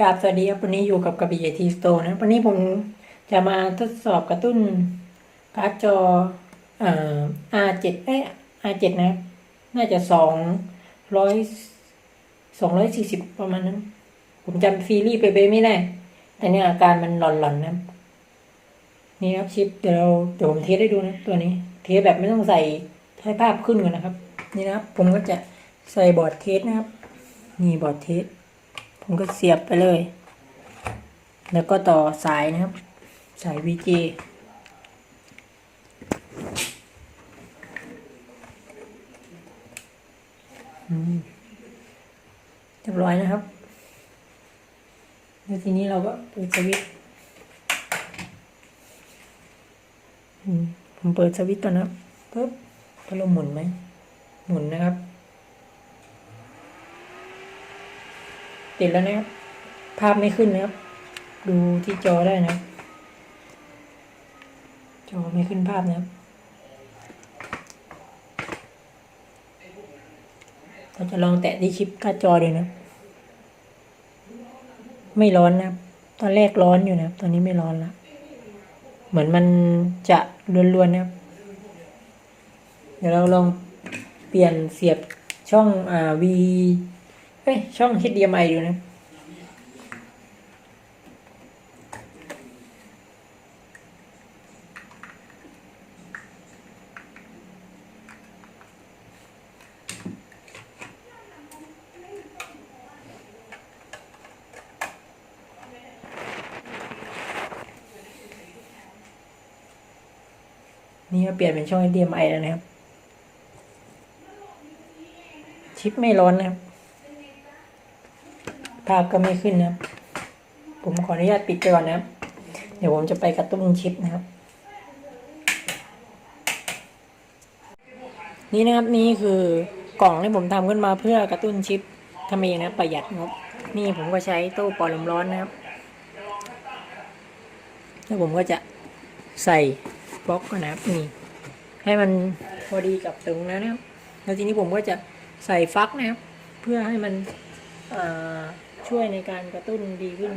กราบสวัสดีครับวันนี้อยู่กับกระบี่ทีสโตนะวันนี้ผมจะมาทดสอบกระตุ้นการ์ดจอเอ่อ R7 เอ้ R7 นะ น่าจะสองร้อยสองร้อยสี่สิบประมาณนั้น ผมจำซีรีส์ไปไปไม่ได้ แต่เนี่ยอาการมันหลอนๆนะ นี่ครับชิปเดี๋ยวเราเดี๋ยวผมเทสให้ดูนะ ตัวนี้ เทสแบบไม่ต้องใส่ให้ภาพขึ้นกันนะครับ นี่นะครับ ผมก็จะใส่บอร์ดเทสนะครับ นี่บอร์ดเทส ผมก็เสียบไปเลย แล้วก็ต่อสายนะครับ สาย VJ เรียบร้อยนะครับ แล้วทีนี้เราก็เปิดสวิตช์ผมเปิดสวิตช์ก่อนนะปึ๊บพัดลมหมุนไหม หมุนนะครับ ติดแล้วนะครับ ภาพไม่ขึ้นนะครับ ดูที่จอได้นะ จอไม่ขึ้นภาพนะครับเราจะลองแตะที่ชิปการจอดูนะ ไม่ร้อนนะครับตอนแรกร้อนอยู่นะครับตอนนี้ไม่ร้อนล้วเหมือนมันจะรวนๆนะครับ เดี๋ยวเราลองเปลี่ยนเสียบช่องอ่า V เอ้ย ช่อง HDMI ดูนะนี่ก็เปลี่ยนเป็นช่อง HDMI แล้วนะครับ ชิปไม่ร้อนนะครับ ภาพก็ไม่ขึ้นนะครับผมขออนุญาตปิดไปก่อนนะเดี๋ยวผมจะไปกระตุ้นชิปนะครับ นี่นะครับนี่คือกล่องที่ผมทำขึ้นมาเพื่อกระตุ้นชิปทำเองนะประหยัดงบนี่ผมก็ใช้ตู้ปล่อยลมร้อนนะครับ แล้วผมก็จะใส่บล็อกก่อนนะครับนี่ให้มันพอดีกับตรงนั้นนะครับ แล้วทีนี้ผมก็จะใส่ฟักนะครับ เพื่อให้มันอ่อ ช่วยในการกระตุ้นดีขึ้น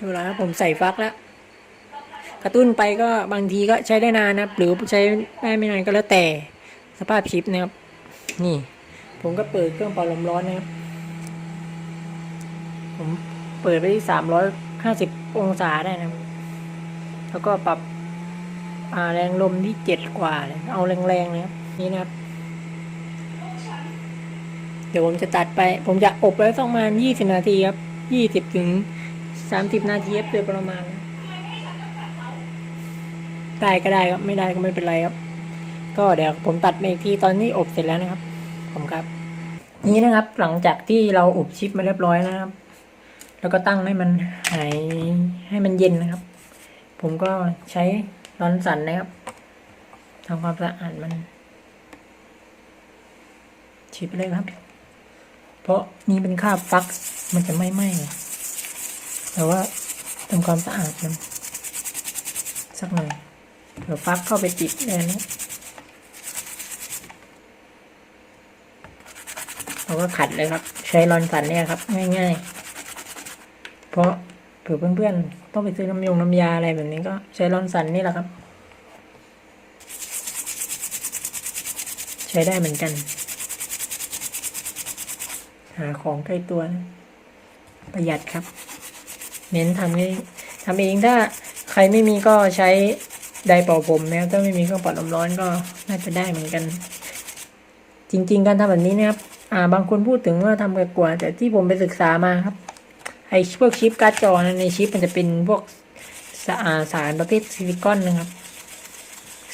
ดูแล้วผมใส่ฟักแล้ว กระตุ้นไปก็บางทีก็ใช้ได้นานนะหรือใช้ได้ไม่นานก็แล้วแต่สภาพชิปนะครับ นี่ ผมก็เปิดเครื่องเป่าลมร้อนนะครับ ผมเปิดไปที่สามร้อยห้าสิบองศาได้นะ แล้วก็ปรับแรงลมที่เจ็ดกว่าเลย เอาแรงๆเลยครับนี่นะครับ เดี๋ยวผมจะตัดไป ผมจะอบไว้สักประมาณยี่สิบนาทีครับยี่สิบถึงสามสิบนาทีครับโดยประมาณนะได้ก็ได้ครับ ไม่ได้ก็ไม่เป็นไรครับ ก็เดี๋ยวผมตัดมาอีกทีตอนนี้อบเสร็จแล้วนะครับ ผมครับ นี้นะครับหลังจากที่เราอบชิปมาเรียบร้อยนะครับ แล้วก็ตั้งให้มันหายให้มันเย็นนะครับ ผมก็ใช้ร้อนสันนะครับทำความสะอาดมันฉีดไปเลยครับ เพราะนี่เป็นคาบฟักมันจะไม่ไหม้แต่ว่าทำความสะอาดมันสักหน่อยเดี๋ยวฟักเข้าไปติดเลยนะเราก็ขัดเลยครับ ใช้รอนสันเนี่ยครับ ง่าย ๆ เพราะเผื่อเพื่อนๆต้องไปซื้อน้ำยงน้ำยาอะไรแบบนี้ก็ใช้รอนสันนี่แหละครับ ใช้ได้เหมือนกัน หาของใกล้ตัวนะประหยัดครับ เน้นทำเองทำเองถ้าใครไม่มีก็ใช้ไดเป่าผมนะครับถ้าไม่มีเครื่องป่าลมร้อนก็น่าจะได้เหมือนกัน จริง ๆ การทำแบบนี้นะครับ อ่า บางคนพูดถึงว่าทำกับกว่าแต่ที่ผมไปศึกษามาครับ ไอพวกชิปการ์ดจอนะในชิปมันจะเป็นพวกสาสารประเภทซิลิคอนนะครับ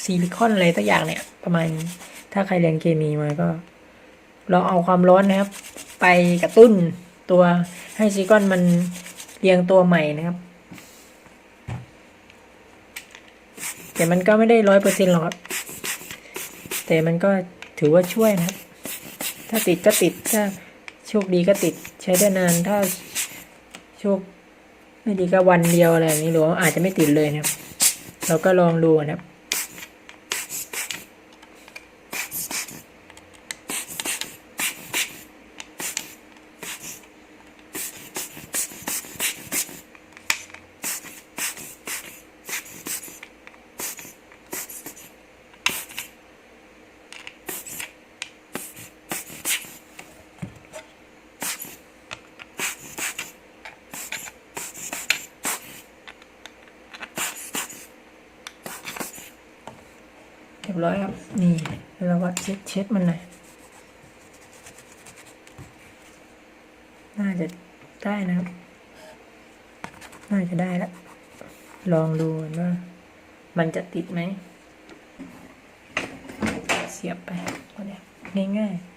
ซิลิคอนอะไรตัวอย่างเนี่ย ประมาณถ้าใครเรียนเคมีมาก็เราเอาความร้อนนะครับ ไปกระตุ้นตัวให้ซิลิคอนมันเรียงตัวใหม่นะครับ แต่มันก็ไม่ได้ร้อยเปอร์เซ็นต์หรอกครับ แต่มันก็ถือว่าช่วยนะครับ ถ้าติดก็ติดถ้าโชคดีก็ติดใช้ได้นานถ้า โชคไม่ดีก็วันเดียวอะไรอย่างนี้หรือว่าอาจจะไม่ติดเลยนะครับ เราก็ลองดูนะครับ ยบร้อยครับ นี่เราวัดเช็ดเช็ดมันหน่อยน่าจะได้นะครับ น่าจะได้แล้ว ลองดูว่ามันจะติดไหม เสียบไปก็ได้ง่ายๆ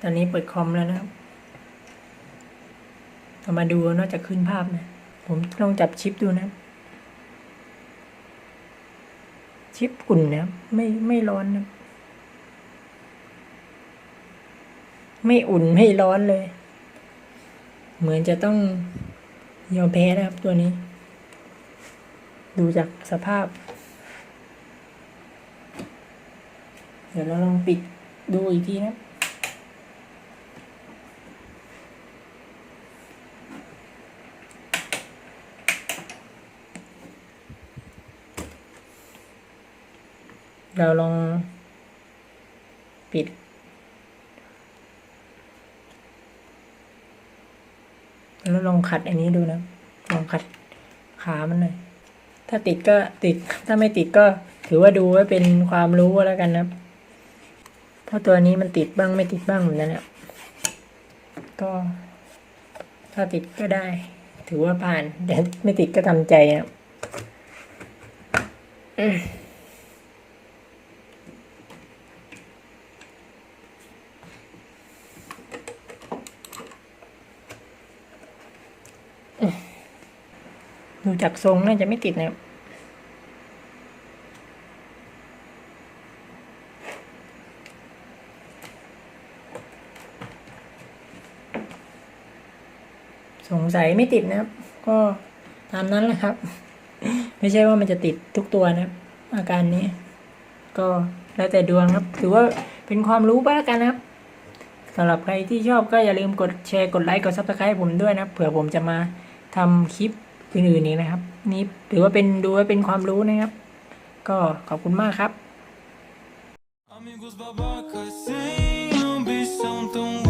ตอนนี้เปิดคอมแล้วนะครับเรามาดูนอกจากขึ้นภาพนะ ผมลองจับชิปดูนะ ชิปอุ่นนะไม่ไม่ร้อนนะไม่อุ่นไม่ร้อนเลย เหมือนจะต้องยอมแพ้นะครับตัวนี้ ดูจากสภาพ เดี๋ยวเราลองปิดดูอีกทีนะ เราลองปิด แล้วลองขัดอันนี้ดูนะ ลองขัดขามันหน่อย ถ้าติดก็ติด ถ้าไม่ติดก็ถือว่าดูไว้เป็นความรู้แล้วกันนะ เพราะตัวนี้มันติดบ้างไม่ติดบ้างเหมือนกันแหละก็ถ้าติดก็ได้ ถือว่าผ่านแต่ไม่ติดก็ทำใจนะ ดูจากทรงน่าจะไม่ติดนะครับสงสัยไม่ติดนะครับ ก็ตามนั้นแหละครับ ไม่ใช่ว่ามันจะติดทุกตัวนะครับ อาการนี้ ก็แล้วแต่ดวงครับ ถือว่าเป็นความรู้ไปแล้วกันนะครับสำหรับใครที่ชอบก็อย่าลืมกดแชร์กดไลค์กดซับสไครต์ผมด้วยนะเผื่อผมจะมาทำคลิป อื่นๆนี้นะครับ นี่ถือว่าเป็นดูว่าเป็นความรู้นะครับ ก็ขอบคุณมากครับ Amigos babacas sem ambição tão